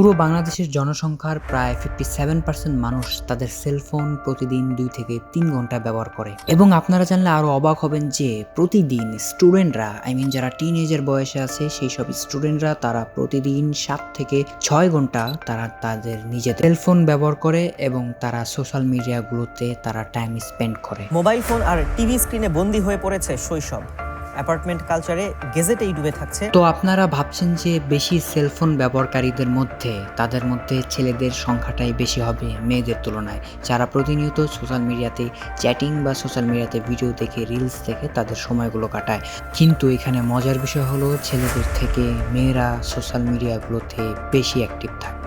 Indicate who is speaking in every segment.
Speaker 1: পুরো বাংলাদেশের জনসংখ্যার প্রায় ফিফটি সেভেন পার্সেন্ট মানুষ তাদের সেলফোন প্রতিদিন দুই থেকে তিন ঘণ্টা ব্যবহার করে। এবং আপনারা জানলে আরও অবাক হবেন যে প্রতিদিন স্টুডেন্টরা আই মিন যারা টিন এজের বয়সে আছে, সেই সব স্টুডেন্টরা তারা প্রতিদিন সাত থেকে ছয় ঘণ্টা তারা তাদের নিজেদের সেলফোন ব্যবহার করে এবং তারা সোশ্যাল মিডিয়াগুলোতে তারা টাইম স্পেন্ড করে।
Speaker 2: মোবাইল ফোন আর টিভি স্ক্রিনে বন্দী হয়ে পড়েছে শৈশব। অ্যাপার্টমেন্ট কালচারে গেজেটেই ডুবে থাকছে।
Speaker 1: তো আপনারা ভাবছেন যে বেশি সেলফোন ব্যবহারকারীদের মধ্যে তাদের মধ্যে ছেলেদের সংখ্যাটাই বেশি হবে মেয়েদের তুলনায়? যারা প্রতিনিয়ত সোশ্যাল মিডিয়াতে চ্যাটিং বা সোশ্যাল মিডিয়াতে ভিডিও দেখে রিলস দেখে তাদের সময়গুলো কাটায়। কিন্তু এখানে মজার বিষয় হলো ছেলেদের থেকে মেয়েরা সোশ্যাল মিডিয়াগুলোতে বেশি অ্যাক্টিভ থাকে।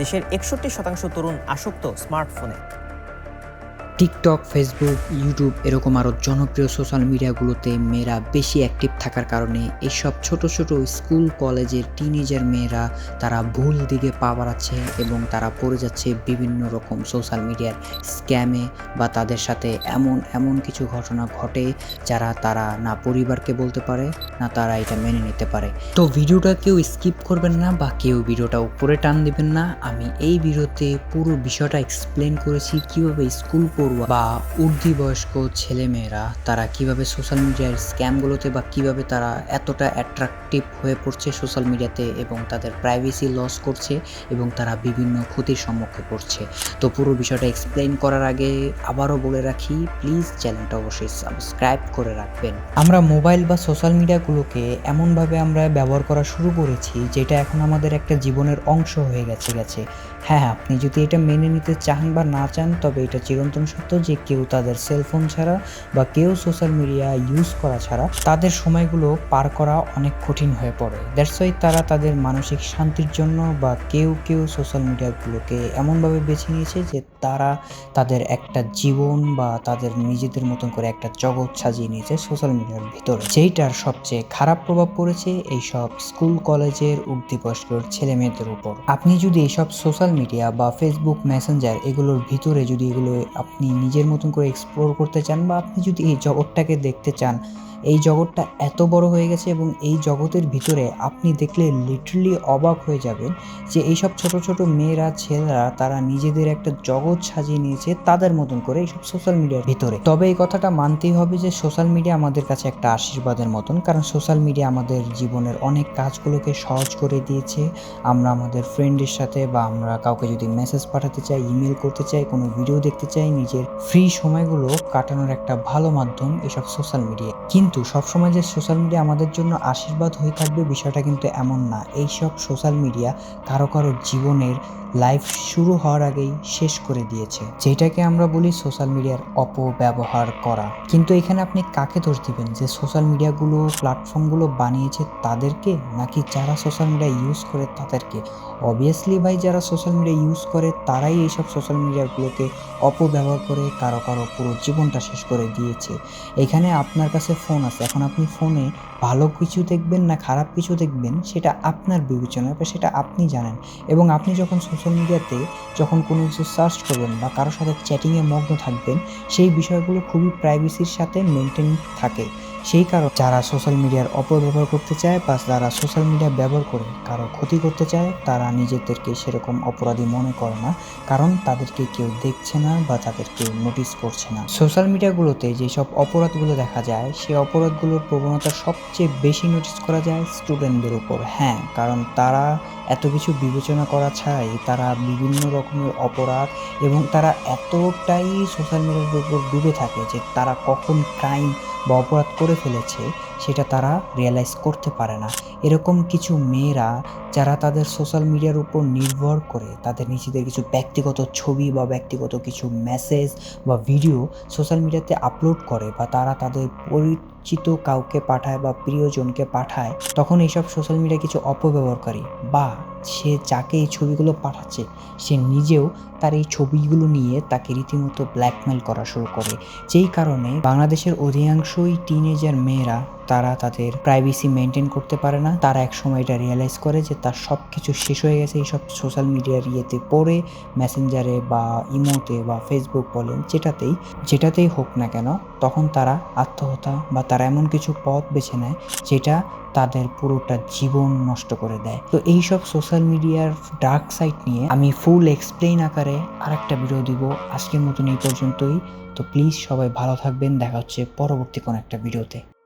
Speaker 2: দেশের একষট্টি শতাংশ তরুণ আসক্ত স্মার্টফোনে।
Speaker 1: টিকটক, ফেসবুক, ইউটিউব এরকম আরও জনপ্রিয় সোশ্যাল মিডিয়াগুলোতে মেয়েরা বেশি অ্যাক্টিভ থাকার কারণে এইসব ছোট ছোট স্কুল, কলেজের টিনেজার মেয়েরা তারা ভুল দিকে পা বাড়াচ্ছে এবং তারা পড়ে যাচ্ছে বিভিন্ন রকম সোশ্যাল মিডিয়ার স্ক্যামে বা তাদের সাথে এমন এমন কিছু ঘটনা ঘটে যারা তারা না পরিবারকে বলতে পারে, না তারা এটা মেনে নিতে পারে। তো ভিডিওটা কেউ স্কিপ করবেন না বা কেউ ভিডিওটা উপরে টান দিবেন না। আমি এই ভিডিওতে পুরো বিষয়টা এক্সপ্লেন করেছি কীভাবে স্কুল পড়ুয়া বা উর্দি বয়স্ক ছেলেমেয়েরা তারা কীভাবে সোশ্যাল মিডিয়ার স্ক্যামগুলোতে বা কীভাবে তারা এতটা অ্যাট্রাকটিভ হয়ে পড়ছে সোশ্যাল মিডিয়াতে এবং তাদের প্রাইভেসি লস করছে এবং তারা বিভিন্ন ক্ষতির সম্মুখে পড়ছে? তো পুরো বিষয়টা এক্সপ্লেন করার আগে আবারও বলে রাখি প্লিজ চ্যানেলটা অবশ্যই সাবস্ক্রাইব করে রাখবেন। আমরা মোবাইল বা সোশ্যাল মিডিয়াগুলোকে এমনভাবে আমরা ব্যবহার করা শুরু করেছি যেটা এখন আমাদের একটা জীবনের অংশ হয়ে গেছে গেছে। হ্যাঁ আপনি যদি এটা মেনে নিতে চান বা না চান তবে এটা চিরন্তন সত্য যে কেউ তাদের সেলফোন ছাড়া বা কেউ সোশ্যাল মিডিয়া ইউজ করা ছাড়া তাদের সময়গুলো পার করা অনেক কঠিন হয়ে পড়ে। দ্যাটস ওয়াই তারা তাদের মানসিক শান্তির জন্য বা কেউ কেউ সোশ্যাল মিডিয়াগুলোকে এমনভাবে বেছে নিয়েছে যে তারা তাদের একটা জীবন বা তাদের নিজেদের মতন করে একটা জগৎ সাজিয়ে নিয়েছে সোশ্যাল মিডিয়ার ভিতরে। যেইটার সবচেয়ে খারাপ প্রভাব পড়েছে এইসব স্কুল কলেজের উর্দি বয়স্ক ছেলে মেয়েদের উপর। আপনি যদি এইসব সোশ্যাল মিডিয়া বা ফেসবুক মেসেঞ্জার এগুলোর ভিতরে যদি এগুলো আপনি নিজের মতন করে এক্সপ্লোর করতে চান বা আপনি যদি এই জগৎটাকে দেখতে চান এই জগৎটা এত বড় হয়ে গেছে এবং এই জগতের ভিতরে আপনি দেখলে লিটারলি অবাক হয়ে যাবেন যে এইসব ছোট ছোট মেয়েরা, ছেলেরা, তারা নিজেদের একটা জগৎ সাজিয়ে নিয়েছে তাদের মতন করে এইসব সোশ্যাল মিডিয়ার ভিতরে। তবে এই কথাটা মানতেই হবে যে সোশ্যাল মিডিয়া আমাদের কাছে একটা আশীর্বাদের মতন, কারণ সোশ্যাল মিডিয়া আমাদের জীবনের অনেক কাজগুলোকে সহজ করে দিয়েছে। আমরা আমাদের ফ্রেন্ডের সাথে বা আমরা কাউকে যদি মেসেজ পাঠাতে চাই ইমেল করতে চাই, কোনো ভিডিও দেখতে চাই, নিজের ফ্রি সময়গুলো কাটানোর একটা ভালো মাধ্যম এসব সোশ্যাল মিডিয়া কিন্তু সবসময় যে সোশ্যাল মিডিয়া আমাদের জন্য আশীর্বাদ হয়ে থাকবে বিষয়টা কিন্তু এমন না। এইসব সোশ্যাল মিডিয়া কারও কারও জীবনের লাইফ শুরু হওয়ার আগেই শেষ করে দিয়েছে। যেটাকে আমরা বলি সোশ্যাল মিডিয়ার অপব্যবহার করা। কিন্তু এখানে আপনি কাকে দোষ দিবেন? যে সোশ্যাল মিডিয়াগুলো প্ল্যাটফর্মগুলো বানিয়েছে তাদেরকে? নাকি যারা সোশ্যাল মিডিয়া ইউজ করে তাদেরকে? অবভিয়াসলি ভাই, যারা সোশ্যাল মিডিয়া ইউজ করে, তারাই এইসব সোশ্যাল মিডিয়াগুলোকে অপব্যবহার করে কারও কারও পুরো জীবনটা শেষ করে দিয়েছে। এখানে আপনার কাছে ফোন আছে। এখন আপনি ফোনে ভালো কিছু দেখবেন না খারাপ কিছু দেখবেন, সেটা আপনার বিবেচনা বা সেটা আপনি জানেন। এবং আপনি যখন সোশ্যাল মিডিয়াতে যখন কোনো কিছু সার্চ করবেন বা কারোর সাথে চ্যাটিংয়ে মগ্ন থাকবেন, সেই বিষয়গুলো খুবই প্রাইভেসির সাথে মেনটেন থাকে। সেই কারণ যারা সোশ্যাল মিডিয়ার অপব্যবহার করতে চায় বা যারা সোশ্যাল মিডিয়া ব্যবহার করে কারও ক্ষতি করতে চায়, তারা নিজেদেরকে সেরকম অপরাধী মনে করে না। কারণ তাদেরকে কেউ দেখছে না বা তাদেরকে নোটিস করছে না। সোশ্যাল মিডিয়াগুলোতে যেসব অপরাধগুলো দেখা যায় সেই অপরাধগুলোর প্রবণতা সবচেয়ে বেশি নোটিস করা যায় স্টুডেন্টদের উপর। হ্যাঁ কারণ তারা এত কিছু বিবেচনা করা ছাড়াই তারা বিভিন্ন রকমের অপরাধ এবং তারা এতটাই সোশ্যাল মিডিয়ার উপর ডুবে থাকে যে তারা কখন ক্রাইম বা অপরাধ করে ফেলেছে সেটা তারা রিয়েলাইজ করতে পারে না। এরকম কিছু মেয়েরা যারা তাদের সোশ্যাল মিডিয়ার উপর নির্ভর করে, তাদের নিজেদের কিছু ব্যক্তিগত ছবি বা ব্যক্তিগত কিছু মেসেজ বা ভিডিও সোশ্যাল মিডিয়াতে আপলোড করে বা তারা তাদের পরিচিত কাউকে পাঠায় বা প্রিয়জনকে পাঠায়, তখন এইসব সোশ্যাল মিডিয়া কিছু অপব্যবহারকারী বা সে যাকে এই ছবিগুলো পাঠাচ্ছে, সে নিজেও তার এই ছবিগুলো নিয়ে তাকে রীতিমতো ব্ল্যাকমেল করা শুরু করে। যেই কারণে বাংলাদেশের অধিকাংশই টিনেজার মেয়েরা তারা তাদের প্রাইভেসি মেনটেন করতে পারে না। তারা এক সময় এটা রিয়েলাইজ করে যে তার সব কিছু শেষ হয়ে গেছে। এইসব সোশ্যাল মিডিয়ার ইয়েতে পড়ে মেসেঞ্জারে বা ইমোতে বা ফেসবুক বলেন, যেটাতেই যেটাতেই হোক না কেন, তখন তারা আত্মহত্যা বা তারা এমন কিছু পথ বেছে নেয় যেটা তাদের পুরোটা জীবন নষ্ট করে দেয়। তো এইসব সোশ্যাল মিডিয়ার ডার্ক সাইট নিয়ে আমি ফুল এক্সপ্লেইন আকারে আরেকটা ভিডিও দিব। আজকের মতন এই পর্যন্তই। তো প্লিজ সবাই ভালো থাকবেন। দেখা হচ্ছে পরবর্তী কোনো একটা ভিডিওতে